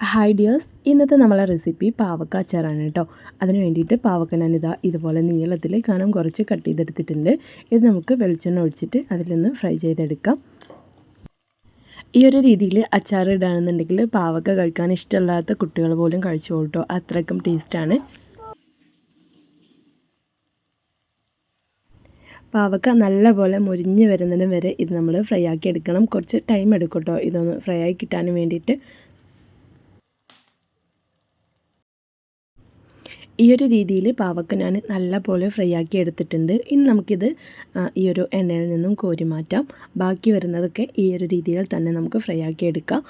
Hi dears ഇന്നത്തെ നമ്മളെ recipe പാവക്ക അച്ചാറാണ് കേട്ടോ. അതിന് വേണ്ടിയിട്ട് പാവക്ക ഞാനിതാ ഇതുപോലെ നീളത്തിൽ കനം കുറച്ച് കട്ട് ചെയ്തെടുത്തിട്ടുണ്ട്. ഇത് നമുക്ക് വെളിച്ചെണ്ണ ഒഴിച്ചിട്ട് അതിൽ നിന്ന് ഫ്രൈ ചെയ്തെടുക്കാം. ഈ ഒരു രീതിയിൽ അച്ചാർ ഇടുകയാണെന്നുണ്ടെങ്കിൽ പാവക്ക കഴിക്കാൻ ഇഷ്ടമില്ലാത്ത കുട്ടികൾ പോലും കഴിച്ചു കേട്ടോ. അത്രക്കും ടേസ്റ്റാണ് പാവക്ക നല്ലപോലെ മുരിഞ്ഞ് വരുന്നതിന് വരെ ഇത് നമ്മൾ ഫ്രൈ ആക്കി എടുക്കണം. കുറച്ച് ടൈം എടുക്കും കേട്ടോ ഇതൊന്ന് ഫ്രൈ ആയി കിട്ടാൻ വേണ്ടിയിട്ട്. ഈ ഒരു രീതിയിൽ പാവക്ക ഞാൻ നല്ലപോലെ ഫ്രൈ ആക്കി എടുത്തിട്ടുണ്ട്. ഇനി നമുക്കിത് ഈ ഒരു എണ്ണയിൽ നിന്നും കോരി മാറ്റാം. ബാക്കി വരുന്നതൊക്കെ ഈ ഒരു രീതിയിൽ തന്നെ നമുക്ക് ഫ്രൈ ആക്കി എടുക്കാം.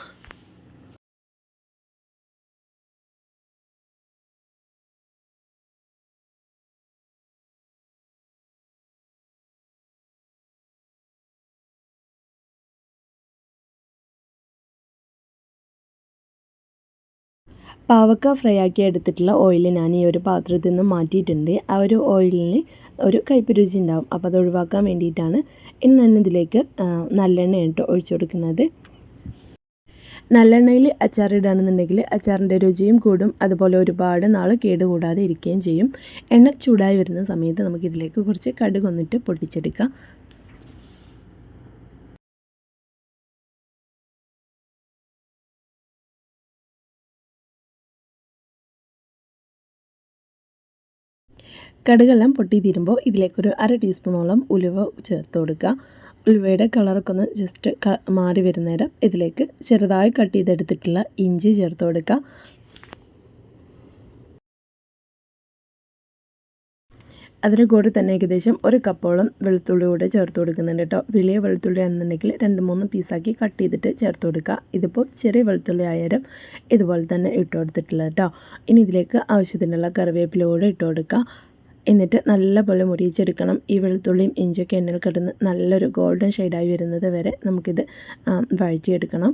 പാവക്ക ഫ്രൈ ആക്കി എടുത്തിട്ടുള്ള ഓയിൽ ഞാൻ ഈ ഒരു പാത്രത്തിൽ നിന്ന് മാറ്റിയിട്ടുണ്ട്. ആ ഒരു ഓയിലിന് ഒരു കയ്പ്പ് രുചി ഉണ്ടാവും. അപ്പോൾ അത് ഒഴിവാക്കാൻ വേണ്ടിയിട്ടാണ് ഇനി ഞാൻ ഇതിലേക്ക് നല്ലെണ്ണ ഇട്ട് ഒഴിച്ചു കൊടുക്കുന്നത്. നല്ലെണ്ണയിൽ അച്ചാറിടുകയാണെന്നുണ്ടെങ്കിൽ അച്ചാറിന്റെ രുചിയും കൂടും. അതുപോലെ ഒരുപാട് നാൾ കേടുകൂടാതെ ഇരിക്കുകയും ചെയ്യും. എണ്ണ ചൂടായി വരുന്ന സമയത്ത് നമുക്കിതിലേക്ക് കുറച്ച് കടുക് വന്നിട്ട് പൊട്ടിച്ചെടുക്കാം കടുകെല്ലാം പൊട്ടി തീരുമ്പോൾ ഇതിലേക്കൊരു അര ടീസ്പൂണോളം ഉലുവ ചേർത്ത് കൊടുക്കുക. ഉലുവയുടെ കളറൊക്കെ ഒന്ന് ജസ്റ്റ് മാറി വരുന്നേരം ഇതിലേക്ക് ചെറുതായി കട്ട് ചെയ്തെടുത്തിട്ടുള്ള ഇഞ്ചി ചേർത്ത് കൊടുക്കുക. അതിന് കൂടെ തന്നെ ഏകദേശം ഒരു കപ്പോളം വെളുത്തുള്ളി കൂടെ ചേർത്ത് കൊടുക്കുന്നുണ്ട് കേട്ടോ. വലിയ വെളുത്തുള്ളി ആണെന്നുണ്ടെങ്കിൽ രണ്ട് മൂന്ന് പീസാക്കി കട്ട് ചെയ്തിട്ട് ചേർത്ത് കൊടുക്കുക. ഇതിപ്പോൾ ചെറിയ വെളുത്തുള്ളി ആയാലും ഇതുപോലെ തന്നെ ഇട്ട് കൊടുത്തിട്ടുള്ളത് കേട്ടോ. ഇനി ഇതിലേക്ക് ആവശ്യത്തിനുള്ള കറിവേപ്പില കൂടെ ഇട്ട് കൊടുക്കുക. എന്നിട്ട് നല്ലപോലെ മുരിയിച്ചെടുക്കണം. ഈ വെളുത്തുള്ളിയും ഇഞ്ചിയൊക്കെ എണ്ണയിൽ കിടന്ന് നല്ലൊരു ഗോൾഡൻ ഷെയ്ഡായി വരുന്നത് വരെ നമുക്കിത് വഴറ്റിയെടുക്കണം.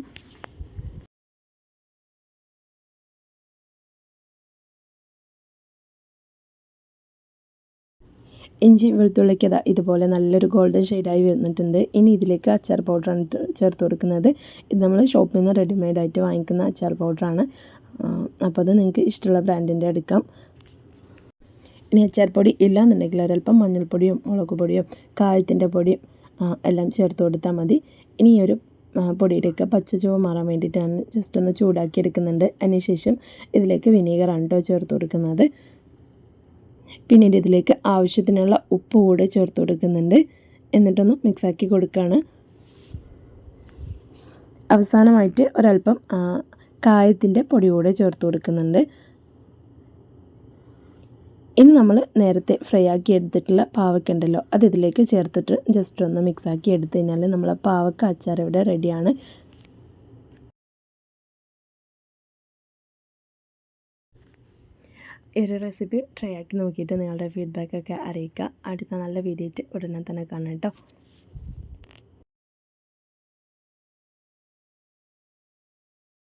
ഇഞ്ചി വെളുത്തുള്ളിക്ക് അതാ ഇതുപോലെ നല്ലൊരു ഗോൾഡൻ ഷെയ്ഡായി വന്നിട്ടുണ്ട്. ഇനി ഇതിലേക്ക് അച്ചാർ പൗഡറാണ് ചേർത്ത് കൊടുക്കുന്നത്. ഇത് നമ്മൾ ഷോപ്പിൽ നിന്ന് റെഡിമെയ്ഡായിട്ട് വാങ്ങിക്കുന്ന അച്ചാർ പൗഡറാണ് അപ്പോൾ അത് നിങ്ങൾക്ക് ഇഷ്ടമുള്ള ബ്രാൻഡിന്റെ എടുക്കാം. ഇനി പൊടി ഇല്ലയെന്നുണ്ടെങ്കിൽ ഒരല്പം മഞ്ഞൾപ്പൊടിയും മുളക് പൊടിയും കായത്തിന്റെ പൊടിയും എല്ലാം ചേർത്ത് കൊടുത്താൽ മതി. ഇനി ഒരു പൊടിയുടെയൊക്കെ പച്ച ചുവ മാറാൻ വേണ്ടിയിട്ടാണ് ജസ്റ്റ് ഒന്ന് ചൂടാക്കി എടുക്കുന്നുണ്ട് അതിനുശേഷം ഇതിലേക്ക് വിനീഗറാണ് കേട്ടോ ചേർത്ത് കൊടുക്കുന്നത്. പിന്നീട് ഇതിലേക്ക് ആവശ്യത്തിനുള്ള ഉപ്പ് കൂടെ ചേർത്ത് കൊടുക്കുന്നുണ്ട്. എന്നിട്ടൊന്ന് മിക്സാക്കി കൊടുക്കുകയാണ് അവസാനമായിട്ട് ഒരല്പം കായത്തിന്റെ പൊടി കൂടെ ചേർത്ത് കൊടുക്കുന്നുണ്ട്. ഇനി നമ്മൾ നേരത്തെ ഫ്രൈ ആക്കി എടുത്തിട്ടുള്ള പാവക്ക ഉണ്ടല്ലോ അത് ഇതിലേക്ക് ചേർത്തിട്ട് ജസ്റ്റ് ഒന്ന് മിക്സ് ആക്കി എടുത്തു കഴിഞ്ഞാൽ നമ്മളെ പാവക്ക അച്ചാർ ഇവിടെ റെഡിയാണ് ഈ ഒരു റെസിപ്പി ട്രൈ ആക്കി നോക്കിയിട്ട് നിങ്ങളുടെ ഫീഡ്ബാക്കൊക്കെ അറിയിക്കുക. അടുത്ത നല്ല വീഡിയോ ഉടനെ തന്നെ കാണാം കേട്ടോ